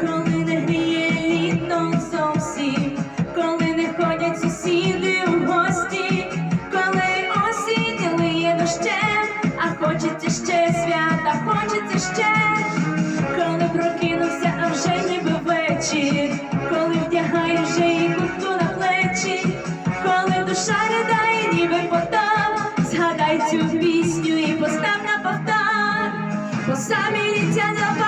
коли не гріє літо зовсім, коли не ходять сусіди в гості, коли осінь лиє дощем, а хочеться ще свята, хочеться ще, коли прокинувся, а вже ніби вечір, коли вдягає вже і куртку на плечі, коли душа ридає, ніби потом, згадай цю пісню і постав на повтор, бо самі ліття давай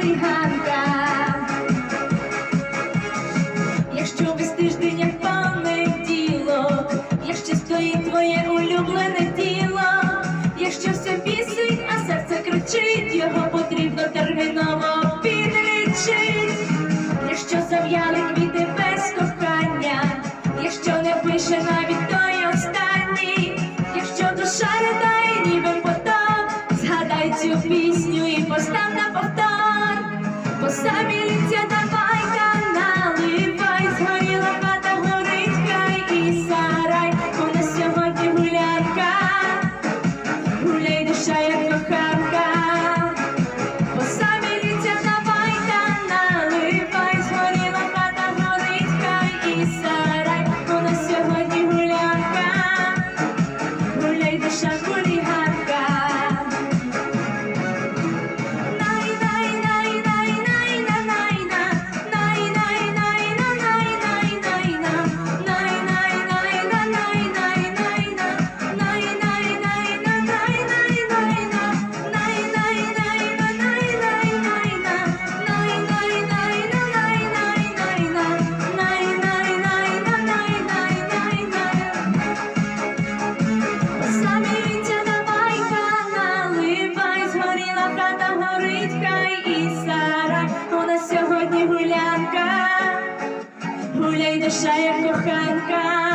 хуліганка. Якщо весь тиждень як понеділок, якщо стоїть твоє улюблене тіло, якщо все бісить, а серце кричить, його потрібно терміново гулянка, гуляй душа, як коханка.